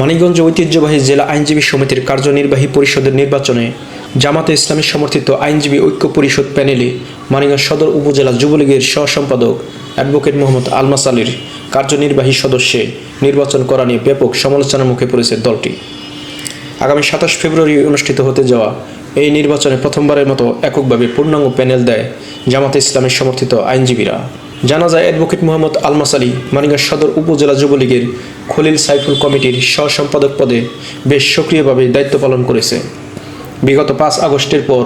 মানিকগঞ্জ ঐতিহ্যবাহী জেলা আইনজীবী সমিতির কার্যনির্বাহী পরিষদের নির্বাচনে জামাতে ইসলামী সমর্থিত আইনজীবী ঐক্য পরিষদ প্যানেলে মানিকগঞ্জ সদর উপজেলা যুবলীগের সহসম্পাদক অ্যাডভোকেট মোহাম্মদ আলমাস আলীর কার্যনির্বাহী সদস্যে নির্বাচন করা নিয়ে ব্যাপক সমালোচনার মুখে পড়েছে দলটি। আগামী সাতাশ ফেব্রুয়ারি অনুষ্ঠিত হতে যাওয়া এই নির্বাচনে প্রথমবারের মতো এককভাবে পূর্ণাঙ্গ প্যানেল দেয় জামাতে ইসলামের সমর্থিত আইনজীবীরা। জানা যায় অ্যাডভোকেট মোহাম্মদ আলমাস আলী, মানিকগঞ্জ সদর উপজেলা যুবলীগের খলিল সাইফুল কমিটির সহ সম্পাদক পদে বেশ সক্রিয়ভাবে দায়িত্ব পালন করেছে। বিগত পাঁচ আগস্টের পর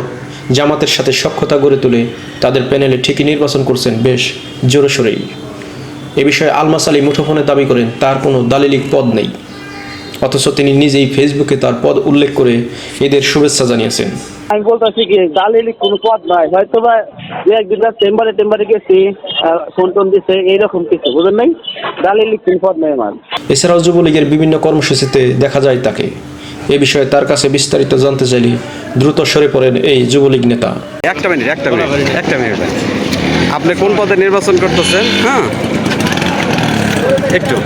জামাতের সাথে সক্ষতা গড়ে তুলে তাদের প্যানেলে ঠিকই নির্বাচন করছেন বেশ জোরসোরেই। এ বিষয়ে আলমাস আলী মুঠোফোনে দাবি করেন, তার কোনো দালিলিক পদ নেই। অথচ তিনি নিজেই ফেসবুকে তার পদ উল্লেখ করে এদের শুভেচ্ছা জানিয়েছেন। আমি বলতেছি কি দালিলি কোনো পথ নাই। হয়তো বা দু একদিন চেম্বারে টেম্বারে গেছি ফোন টোন দিছে এইরকম কিছু বুঝলেন নাই? দালিলি কোনো পথ নাই আমার। এছাড়াও যুবলীগের বিভিন্ন কর্মসূচিতে দেখা যায় তাকে। এ বিষয়ে তার কাছে বিস্তারিত জানতে চাইলে দ্রুত সরে পড়েন এই যুবলীগ নেতা। একটা মিনিট একটা মিনিট একটা মিনিট আপনি কোন পদে নির্বাচন করতেছেন? হ্যাঁ? একটু।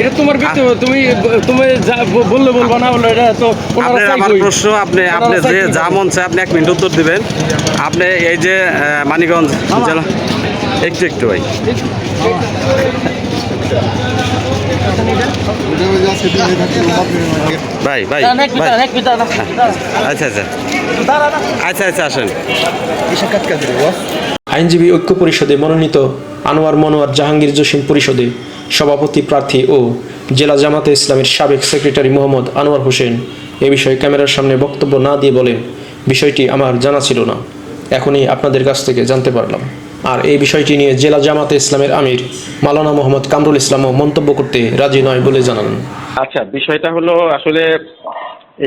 এটা তোমার ব্যক্তিগত তুমি তুমি যা বললে বলবা না বললে এটা তো আপনার আমার প্রশ্ন আপনি আপনি যে যা মন চায় আপনি এক মিনিট উত্তর দিবেন। আপনি এই যে মানিকগঞ্জ জেলা একটু একটু ভাই। ভাই ভাই। আচ্ছা আচ্ছা। আচ্ছা আচ্ছা আসেন। আইনজীবী ঐক্য পরিষদে মনোনীত আনোয়ার মনোয়ার জাহাঙ্গীর জসিম পরিষদে সভাপতি প্রার্থী ও জেলা জামাতে ইসলামের সাবেক সেক্রেটারি মোহাম্মদ আনোয়ার হোসেন। এ বিষয়ে ক্যামেরার সামনে বক্তব্য না দিয়ে বলেন বিষয়টি আমার জানা ছিল না। এখনই আপনাদের কাছ থেকে জানতে পারলাম। আর এই বিষয়টি নিয়ে জেলা জামাতে ইসলামের আমির মালানা মোহাম্মদ কামরুল ইসলামও মন্তব্য করতে রাজি নয় বলে জানান আচ্ছা বিষয়টা হলো আসলে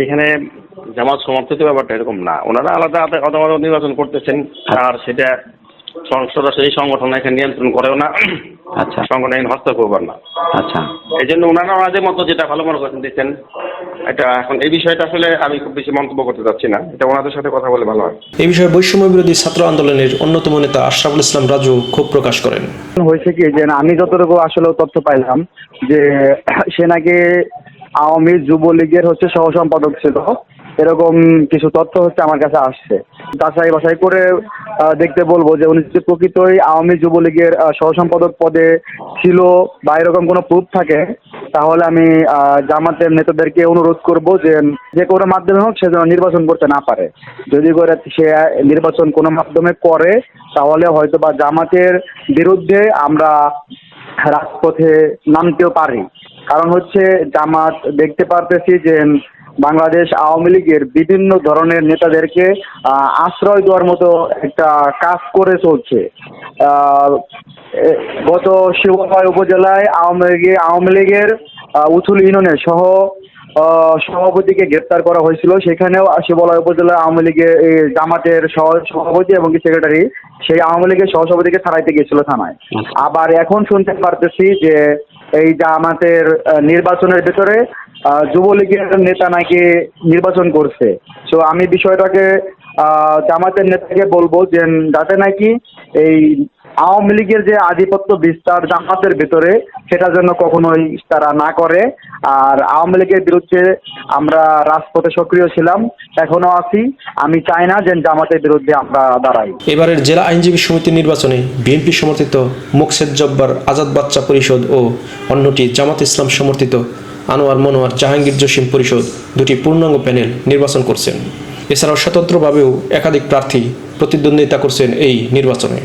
এখানে জামাত সমর্থিত ব্যাপারটা এরকম না। ওনারা আলাদা আলাদা নির্বাচন করতেছেন, আর সেটা সং- সরাসরি সংগঠন এখানে নিয়ন্ত্রণ করেও না। আচ্ছা। সংগঠন এখানে হস্তক্ষেপ না। আচ্ছা। এই জন্য ওনারা ওনাদের মতো যেটা ভালো মনে করছেন দিচ্ছেন এটা এখন এই বিষয়টা আসলে আমি খুব বেশি মন্তব্য করতে চাচ্ছি না। এটা ওনাদের সাথে কথা বলে ভালো হয়। এ বিষয়ে বৈষম্য বিরোধী ছাত্র আন্দোলনের অন্যতম নেতা আশরাফুল ইসলাম রাজু ক্ষোভ প্রকাশ করেন। হয়েছে কি যে আমি যতটুকু আসলে তথ্য পাইলাম যে সে নাকি আওয়ামী যুবলীগের হচ্ছে সহ সম্পাদক ছিল। এরকম কিছু তথ্য হচ্ছে আমার কাছে আসছে। তাছাড়া বাছাই করে দেখতে বলব যে উনি যদি প্রকৃতই আওয়ামী যুবলীগের আহ, সহ সম্পাদক পদে ছিল বা এরকম কোনো প্রুফ থাকে তাহলে আমি জামাতের নেতাদেরকে অনুরোধ করব যে যে কোনো মাধ্যমে হোক সে যেন নির্বাচন করতে না পারে। যদি করে সে নির্বাচন কোনো মাধ্যমে করে তাহলে হয়তো বা জামাতের বিরুদ্ধে আমরা রাজপথে নামতেও পারি। কারণ হচ্ছে জামাত দেখতে পারতেছি যে বাংলাদেশ আওয়ামী লীগের বিভিন্ন ধরনের নেতাদেরকে আশ্রয় দেওয়ার মতো একটা কাজ করে চলছে। গত শিবগঞ্জ উপজেলায় আওয়ামী লীগের আওয়ামী লীগের উথুল ইউনিয়নের সহ সভাপতিকে গ্রেপ্তার করা হয়েছিল। সেখানেও শিবলয় উপজেলা আওয়ামী লীগের জামাতের সহ সভাপতি এবং সেক্রেটারি সেই আওয়ামী লীগের সহসভাপতিকে ছাড়াইতে গিয়েছিল থানায়। আবার এখন শুনতে পারতেছি যে এই জামাতের নির্বাচনের ভেতরে যুবলীগের নেতা নাকি নির্বাচন করছে। তো আমি বিষয়টাকে জামাতের নেতাকে বলব যে, যাতে নাকি এই আওয়ামী লীগের যে আধিপত্য বিস্তার জামাতের ভেতরে, সেটা যেন কখনোই তারা না করে। আর আওয়ামী লীগের বিরুদ্ধে আমরা রাজপথে সক্রিয় ছিলাম, এখনও আছি। আমি চাই না যে জামাতের বিরুদ্ধে আমরা দাঁড়াই। এবারের জেলা আইনজীবী সমিতির নির্বাচনে বিএনপি সমর্থিত মোকসেদ জব্বার আজাদ বাচ্চা পরিষদ ও অন্যটি জামাত ইসলাম সমর্থিত আনোয়ার মনোয়ার জাহাঙ্গীর জসিম পরিষদ দুটি পূর্ণাঙ্গ প্যানেল নির্বাচন করছেন। এছাড়াও স্বতন্ত্রভাবেও একাধিক প্রার্থী প্রতিদ্বন্দ্বিতা করছেন এই নির্বাচনে।